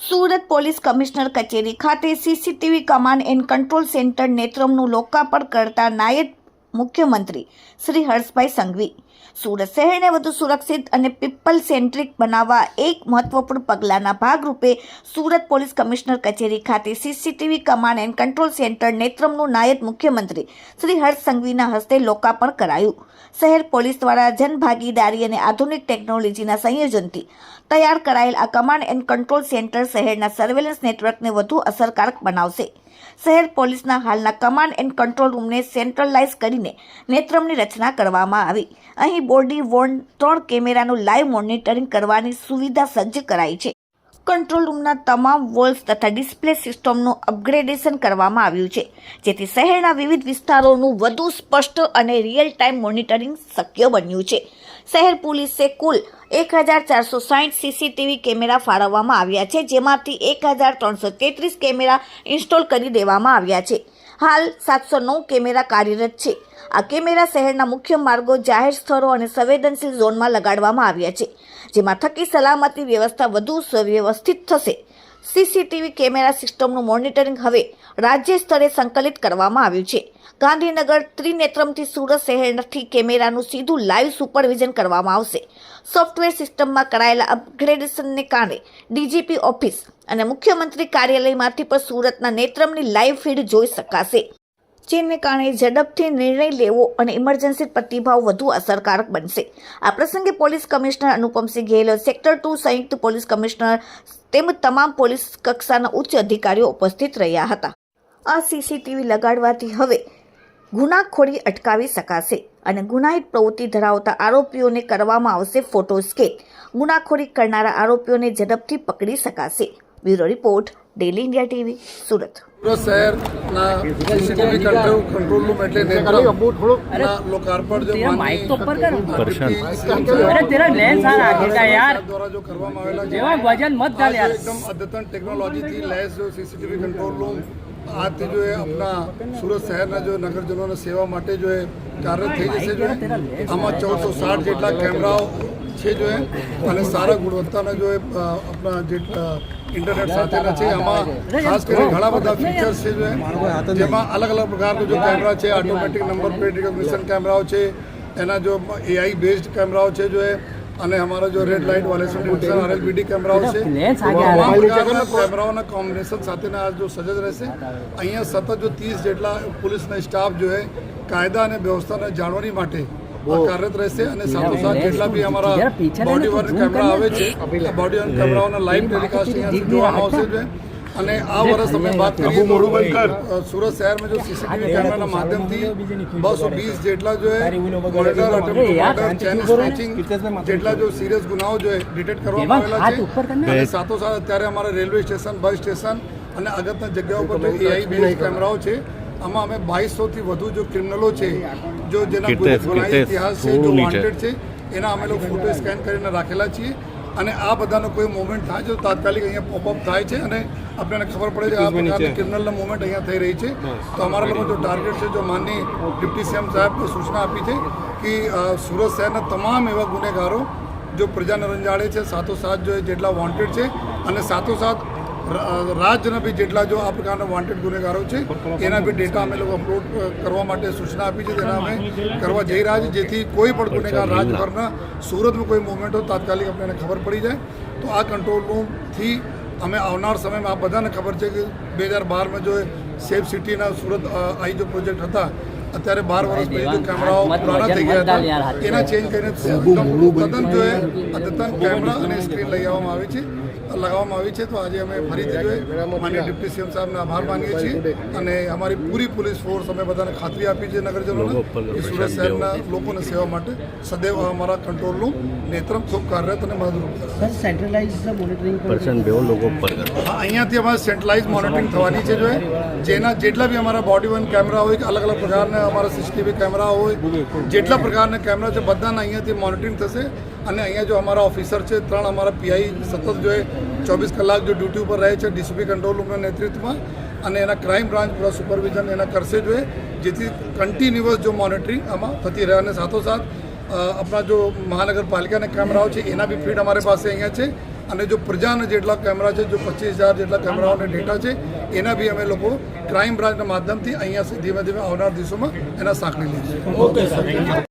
Surat police commissioner કચેરી ખાતે CCTV command and control centre નેત્રમનું લોકાર્પણ કરતા નાયબ મુખ્યમંત્રી શ્રી હર્ષભાઈ સંઘવી. સુરત શહેરને વધુ સુરક્ષિત અને પીપલ સેન્ટ્રિક બનાવવા એક મહત્વપૂર્ણ પગલાંના ભાગરૂપે સુરત પોલીસ કમિશનર કચેરી ખાતે CCTV command and control centre નેત્રમનું નાયબ મુખ્યમંત્રી શ્રી હર્ષ સંઘવીના હસ્તે લોકાર્પણ કરાયું. શહેર પોલીસ દ્વારા જનભાગીદારી અને આધુનિક ટેકનોલોજીના સંયોજનથી તૈયાર કરાયેલ આ કમાન્ડ એન્ડ કંટ્રોલ સેન્ટર શહેરના સર્વેલન્સ નેટવર્કને વધુ અસરકારક બનાવશે. શહેર પોલીસના હાલના કમાન્ડ એન્ડ કંટ્રોલ રૂમને સેન્ટ્રલાઇઝ કરીને નેત્રમની રચના કરવામાં આવી. અહીં બોડી વોર્ન ત્રણ કેમેરાનું લાઈવ મોનિટરિંગ કરવાની સુવિધા સજ્જ કરાઈ છે. કંટ્રોલ રૂમના તમામ વોલ્સ તથા ડિસ્પ્લે સિસ્ટમનું અપગ્રેડેશન કરવામાં આવ્યું છે. જેથી શહેરના વિવિધ વિસ્તારોનું વધુ સ્પષ્ટ અને રિયલ ટાઈમ મોનિટરિંગ શક્ય બન્યું છે. શહેર પોલીસે કુલ એક હજાર ચારસો સાઠ સીસીટીવી કેમેરા ફાળવવામાં આવ્યા છે, જેમાંથી એક હજાર ત્રણસો તેત્રીસ કેમેરા ઇન્સ્ટોલ કરી દેવામાં આવ્યા છે. હાલ સાતસો નવ કેમેરા કાર્યરત છે. આ કેમેરા શહેરના મુખ્ય માર્ગો, જાહેર સ્થળો અને સંવેદનશીલ ઝોનમાં લગાડવામાં આવ્યા છે, જેમાં થકી સલામતી વ્યવસ્થા વધુ સુવ્યવસ્થિત થશે. સીસીટીવી કેમેરા સિસ્ટમનું મોનિટરિંગ હવે રાજ્ય સ્તરે સંકલિત કરવામાં આવ્યું છે. ગાંધીનગર ત્રિનેત્રમથી સુરત શહેરથી કેમેરાનું સીધું લાઈવ સુપરવિઝન કરવામાં આવશે. સોફ્ટવેર સિસ્ટમમાં કરાયેલા અપગ્રેડેશનને કારણે ડીજીપી ઓફિસ અને મુખ્યમંત્રી કાર્યાલયમાંથી પણ સુરતના નેત્રમની લાઈવ ફીડ જોઈ શકાશે. જેને કારણે ઝડપથી નિર્ણય લેવો અને ઇમરજન્સી પ્રતિભાવ વધુ અસરકારક બનશે. આ પ્રસંગે police commissioner Anupamsinh Gehlot sector two સંયુક્ત પોલીસ કમિશનર તેમજ તમામ પોલીસ કક્ષાના ઉચ્ચ અધિકારીઓ ઉપસ્થિત રહ્યા હતા. આ સીસીટીવી લગાડવાથી હવે ગુનાખોરી અટકાવી શકાશે અને ગુનાહિત પ્રવૃત્તિ ધરાવતા આરોપીઓને કરવામાં આવશે ફોટો સ્કેચ. ગુનાખોરી કરનારા આરોપીઓને ઝડપથી પકડી શકાશે. Bureau report daily India TV Surat. CCTV control room એટલે આજથી જો એ આપણા સુરત શહેરના જો નગરજનોને સેવા માટે જો એ કાર્ય થઈ જશે જો આમાં ચૌદસો સાઠ જેટલા કેમેરાઓ છે જો અને સારા ગુણવત્તાના જો એ આપણા જે ઇન્ટરનેટ સાથેના છે. આમાં ખાસ કરીને ઘણા બધા ફીચર્સ છે જો જેમાં અલગ અલગ પ્રકારના જો કેમેરા છે ઓટોમેટિક નંબર પ્લેટ રિકોગ્નિશન કેમેરાઓ છે, એના જો એઆઈ બેઝડ કેમેરાઓ છે જો એ. અને અમારા જો રેડ લાઇટ વાલે ડિટેક્શન આરએલબીડી કેમેરાઓ છે. કેમેરાઓના કોમ્બિનેશન સાથેના આ જો સજજ રહેશે. અહીંયા સતત જો ત્રીસ જેટલા પોલીસના સ્ટાફ જો કાયદા અને વ્યવસ્થાને જાળવણી માટે કાર્યરત રહેશે અને સાથોસાથ જેટલા બી અમારા બોડી તો વર્ન કેમેરા આવે છે બોડી વર્ન કેમેરાઓના લાઈવ ટેલિકાસ્ટ અહીંયા જોવામાં આવશે. અને આ વર્ષ અમે વાત કરીએ તો સુરત શહેરમાં જો સીસીટીવી કેમેરાના માધ્યમથી બસો વીસ જેટલા જો મર્ડર ચેન સ્નેચિંગ જેટલા જો સિરિયસ ગુનાઓ જો ડિટેક્ટ કરવામાં આવેલા છે. સાથોસાથ અત્યારે અમારા રેલવે સ્ટેશન બસ સ્ટેશન અને અગત્યના જગ્યાઓ પર જો એઆઈ બેઝ કેમેરાઓ છે. આમાં અમે બાવીસોથી વધુ જો ક્રિમિનલો છે જો જેના ગુનાહિત ઇતિહાસ છે જો વોન્ટેડ છે. એના અમે લોકો ફોટો સ્કેન કરીને રાખેલા છીએ. અને આ બધાનો કોઈ મુવમેન્ટ થાય છે તો તાત્કાલિક અહીંયા પોપઅપ થાય છે અને આપણને ખબર પડે છે આ પ્રકારની ક્રિમિનલના મુવમેન્ટ અહીંયા થઈ રહી છે. તો અમારા લોકો જો ટાર્ગેટ છે જો માનની ડિપ્ટી સીએમ સાહેબ સૂચના આપી છે કે સુરત શહેરના તમામ એવા ગુનેગારો જો પ્રજાને રંજાડે છે સાથોસાથ જો જેટલા વોન્ટેડ છે અને સાથોસાથ ર- રાજ્યના બી જેટલા જો આ પ્રકારના વોન્ટેડ ગુનેગારો છે એના બી ડેટા અમે લોકો અપલોડ કરવા માટે સૂચના આપી છે તેના અમે કરવા જઈ રહ્યા છીએ જેથી કોઈ પણ ગુનેગાર રાજભરના સુરતમાં કોઈ મુવમેન્ટ હોય તાત્કાલિક આપણને ખબર પડી જાય. તો આ કંટ્રોલ રૂમથી અમે આવનાર સમયમાં આ બધાને ખબર છે કે બે હજાર બારમાં જો સેફ સિટીના સુરત આઈ જો પ્રોજેક્ટ હતા અત્યારે બાર વર્ષ પછી કેમેરાઓ પુરાણા થઈ ગયા હતા. એના ચેન્જ કરીને તદ્દન જોઈએ અદ્યતન કેમેરા અને સ્ક્રીન લઈ આવવામાં આવી છે. લગાવવામાં આવી છે તો આજે અમે ફરીથી જોઈએ માન્ય ડિપ્ટી સીએમ સાહેબને આભાર માનીએ છીએ અને અમારી પૂરી પોલીસ ફોર્સ અમે બધાને ખાતરી આપી છે નગરજનોને કે સુરત શહેરના લોકોને સેવા માટે સદૈવ અમારા કંટ્રોલનું નેત્રમ ખૂબ કાર્યરત અને મદદરૂપ અહીંયાથી અમારે સેન્ટ્રલાઇઝ મોનિટરિંગ થવાની છે જોઈએ જેના જેટલા બી અમારા બોડી વન કેમેરા હોય અલગ અલગ પ્રકારના અમારા સીસીટીવી કેમેરા હોય, જેટલા પ્રકારના કેમેરા છે, બધાના અહીંયાથી મોનિટરિંગ થશે. અને અહીંયા જો અમારા ઓફિસર છે, ત્રણ અમારા પીઆઈ સતત જો એ ચોવીસ કલાક જો ડ્યુટી ઉપર રહે છે, ડીસીપી કંટ્રોલ રૂમના નેતૃત્વમાં, અને એના ક્રાઇમ બ્રાન્ચ પૂરા સુપરવિઝન એના કરશે જો જેથી કન્ટિન્યુઅસ જો મોનિટરિંગ આમાં થતી રહે. અને સાથોસાથ આપણા જો મહાનગરપાલિકાના કેમેરાઓ છે, એના બી ફીડ અમારી પાસે અહીંયા છે. અને જો પ્રજાના જેટલા કેમેરા છે, જો પચીસ હજાર જેટલા કેમેરાઓને ડેટા છે, એના બી અમે લોકો ક્રાઇમ બ્રાન્ચના માધ્યમથી અહીંયા ધીમે ધીમે આવનાર દિવસોમાં એના સાંકળી લઈશું.